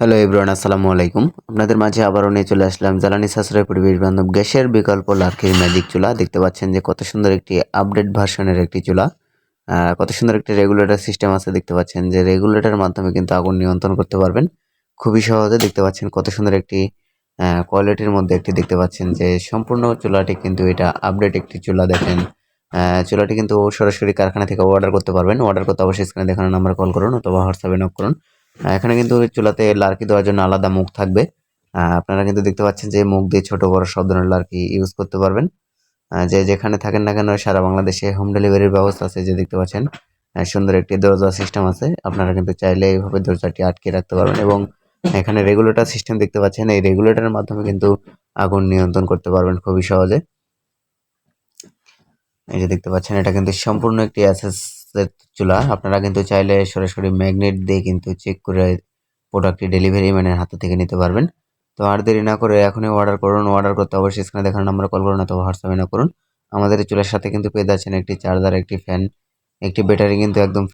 Hello everyone আসসালামু আলাইকুম। আপনাদের মাঝে আবারও নিয়ে চলে আসলাম জ্বালানি সাশ্রয় পরিবেশ বান্ধব গ্যাসের বিকল্প লার্কির ম্যাজিক চুলা। দেখতে পাচ্ছেন যে কত সুন্দর একটি আপডেট ভার্সনের একটি চুলা। কত সুন্দর একটি রেগুলেটর সিস্টেম আছে, দেখতে পাচ্ছেন যে রেগুলেটরের মাধ্যমে কিন্তু আগুন নিয়ন্ত্রণ করতে পারবেন। খুবই সহজে দেখতে পাচ্ছেন কত সুন্দর একটি কোয়ালিটির মধ্যে একটি দেখতে পাচ্ছেন যে সম্পূর্ণ চুলাটি কিন্তু এটা আপডেট একটি চুলা দেখেন। চুলাটি কিন্তু সরাসরি কারখানা থেকে অর্ডার করতে পারবেন। অর্ডার করতে অবশ্যই স্ক্রিনে দেখানো নাম্বার কল করুন অথবা হোয়াটসঅ্যাপে নক করুন। এখানে কিন্তু চুলাতে লার্কি দেওয়ার জন্য আলাদা মুখ থাকবে। আপনারা কিন্তু দেখতে পাচ্ছেন যে মুখ দিয়ে ছোট বড় সব ধরনের লার্কি ইউজ করতে পারবেন। যে যেখানে থাকেন না কেন সারা বাংলাদেশে হোম ডেলিভারির ব্যবস্থা আছে, যে দেখতে পাচ্ছেন সুন্দর একটি দরজা সিস্টেম আছে। আপনারা কিন্তু চাইলে এইভাবে দরজাটি আটকে রাখতে পারবেন এবং এখানে রেগুলেটর সিস্টেম দেখতে পাচ্ছেন, এই রেগুলেটরের মাধ্যমে কিন্তু আগুন নিয়ন্ত্রণ করতে পারবেন খুবই সহজে। এই যে দেখতে পাচ্ছেন, এটা কিন্তু সম্পূর্ণ একটি অ্যাসেস চুলা, আপনারা কিন্তু চাইলে সরাসরি ম্যাগনেট দিয়ে কিন্তু চেক করে প্রোডাক্টটি ডেলিভারি ম্যানের হাতে থেকে নিতে পারবেন। তো আর দেরি না করে এখনই অর্ডার করুন অর্ডার করতে অবশ্যই স্ক্রিনে দেখার নাম্বারে কল করুন অথবা হোয়াটসঅ্যাপে না করুন। আমাদের চুলার সাথে কিন্তু পেয়ে যাচ্ছেন একটি চার্জার একটি ফ্যান একটি ব্যাটারি কিন্তু একদম